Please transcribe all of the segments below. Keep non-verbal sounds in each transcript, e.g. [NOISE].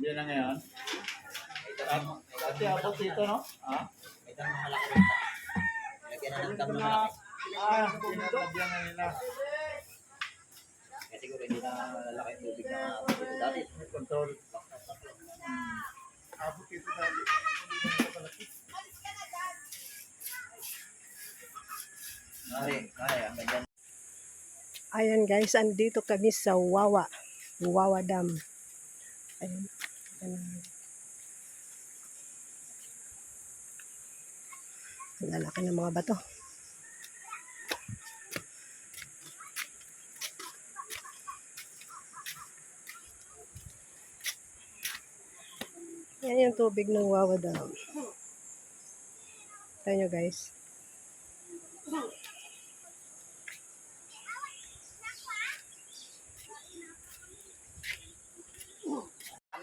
Yan na ngayon. Dati abot dito, no? Ha? Tanong malaki rin pa. Lagyan na ng dam na malaki. Ah, pinatagyan na nila. Kaya siguro hindi na malalaki ang tubig na dito dati. Control. Abot dito dyan. Ayan guys, andito kami sa Wawa. Wawa Dam. Ayan. Ayan. Ang lalaki ng mga bato. Yan yung tubig ng Wawa Dam. Tayo nyo guys.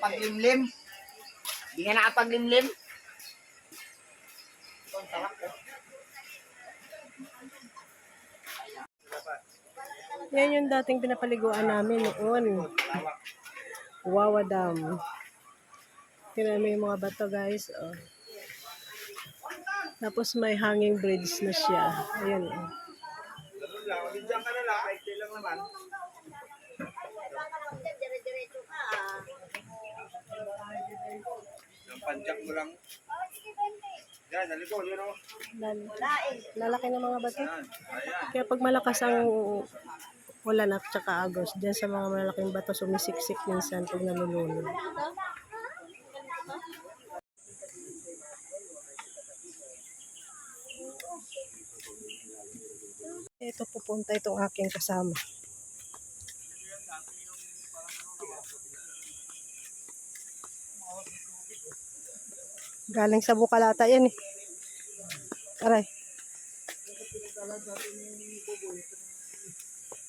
Paglimlim. Hindi nga nakapaglimlim. Yan yung dating pinapaliguan namin noon. Wawa Dam. Tingnan mo mga bato guys. Oh. Tapos may hanging bridge na siya. Ayan. Oh. Diyan ka na lang. Lang naman. Panjak mo lang. Yan, nalikod. Yun o. Lal- lalaki ng mga bato. Yan. Ayan. Kaya pag malakas ang ulan at saka agos, dyan sa mga malaking bato sumisiksik minsan pag nalulunod. Ito pupunta itong aking kasama. Galing sa Bukalata yan eh. Aray.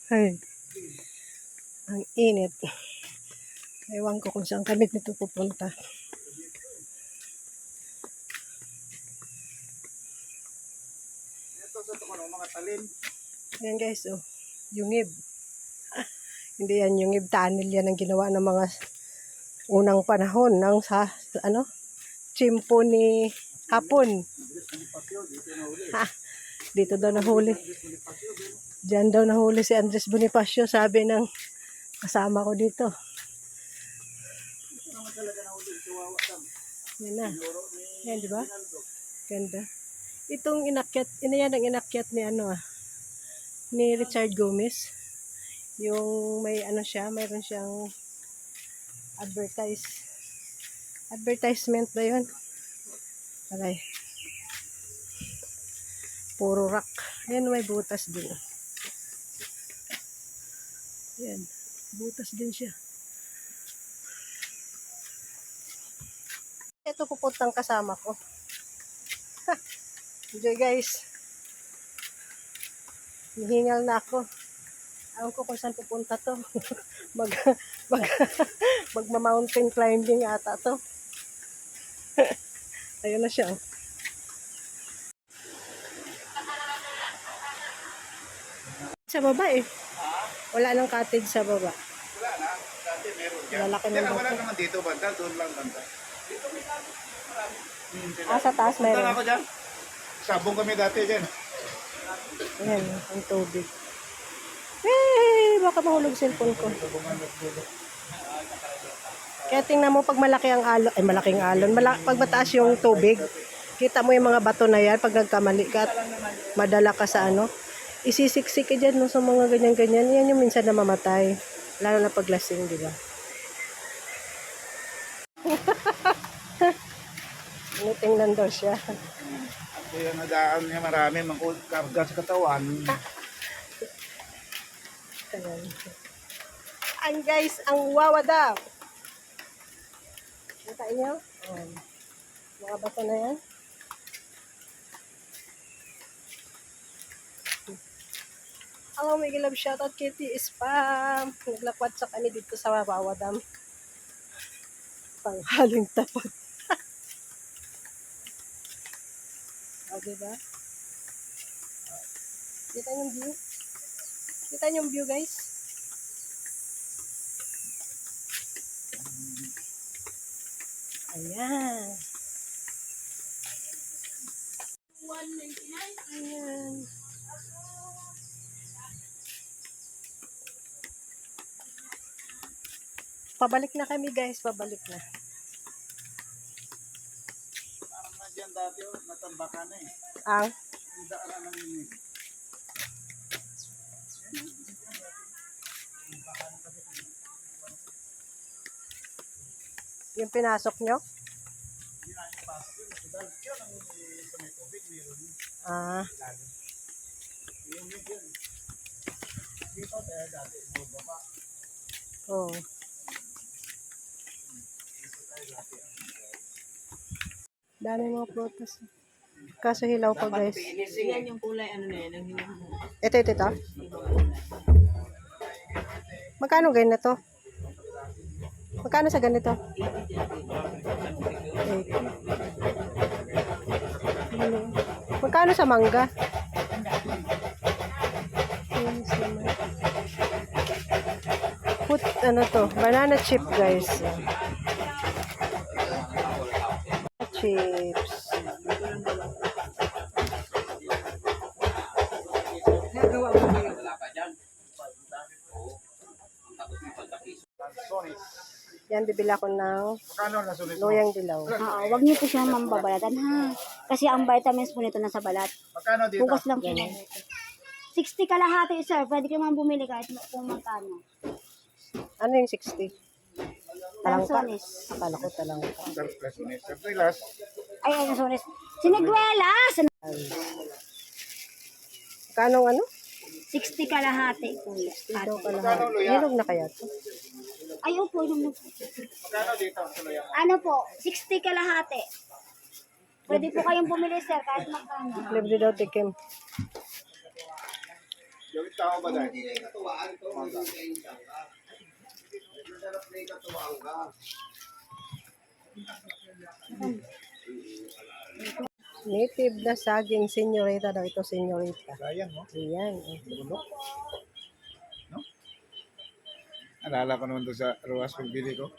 Ay. Ang init. Ewan ko kung saan kami nito pupunta. Ito sa ito mga talin. Yan guys, oh. Yungib. [LAUGHS] Hindi yan yungib. Tunnel yan ang ginawa ng mga unang panahon ng sa, ano, chimpo ni Hapon. Ha, dito daw nahuli. Diyan daw nahuli si Andres Bonifacio, sabi ng kasama ko dito. Yan na. Yan, di ba? Ganda. Itong inakyat, ina yan ang inakyat ni ano ah, ni Richard Gomez. Yung may ano siya, mayroon siyang advertise. Advertisement ba yun? Aray. Puro rock. Ayan, may butas din. Ayan. Butas din siya. Ito pupuntang kasama ko. Enjoy guys. Hihingal na ako. Alam ko kung saan pupunta to. [LAUGHS] mag, mag, [LAUGHS] magma-mountain climbing ata to. Ayun na siya. oh. Sa baba eh. Wala nang cottage sa baba. Wala na. Dati meron dyan. Lalaki ng wala naman dito banda. Doon lang banda. Ah, sa taas Punta meron. ako dyan. Sabong kami dati dyan. Ayan, ang tubig. Eh, baka mahulog cellphone ko. Kaya tingnan mo pag malaki ang alon, ay malaking alon, mala, pag mataas yung tubig, kita mo yung mga bato na yan, pag nagkamali ka at madala ka sa ano, isisiksik ka dyan no, sa mga ganyan-ganyan, yan yung minsan na mamatay. Lalo na pag lasing, di ba? [LAUGHS] Ano tingnan daw siya. Ako yung nadaan niya marami. Mga karga sa katawan. Ayan. Ang guys, ang wawa daw. Kita niyo? Ayan. Mga bato na yan. Hello, may love shoutout Kitty Spam. Naglakwat sa kami dito sa Wawa Dam. Panghaling tapat. [LAUGHS] o, diba? Kita yung view? Kita niyo view, guys? Ayan. Ayan. Pabalik na kami guys, pabalik na. Parang nandiyan dati, oh, natambakan na eh. Ang Ang daanan ng inig. yung pinasok nyo? Dahil yun ang eh, sa may tubig, meron yun. Ah, Yung yun yun. Dito, kaya dati, mo baba. oh. Dami mga prutas. Kaso hilaw pa guys. Yan yung kulay, ano na yan, ang. Ito, ito, ito. Magkano ganito? Magkano sa ganito? Eight. Ano? Magkano sa mangga? Put, ano to? Banana chip, guys. Chips. Yan, bibila ko ng loyang dilaw. Oo, wag niyo po siyang mambabalatan ha. Kasi ang vitamins po nito nasa balat. Magkano dito? Bukas lang po. 60 kalahati, sir. Pwede ka man bumili kahit kung magkano. Ano yung 60? Talangka? Lansones. Akala ko talangka. Surplus. Ay, ay, sorry. Siniguelas! Kanong ano? 60 kalahati, kuya. Ito Ate. ka lahat. Hinog na kaya to? Ay, opo, yun po. Magkano dito ang tuloy ang Ano po, 60 kalahati. Pwede po kayong bumili, sir, kahit magkano. Libre daw tikim. Gawin tao ba dahil? Native na saging senyorita daw ito, senyorita. Sayang mo. Ayan. eh. Alala ko naman doon sa Ruas pagbili ko.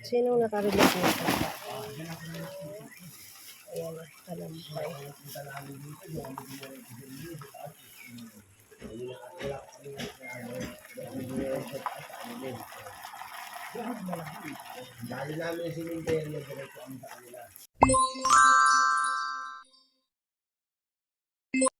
Sino nakarelate nito? Ayan, talampay.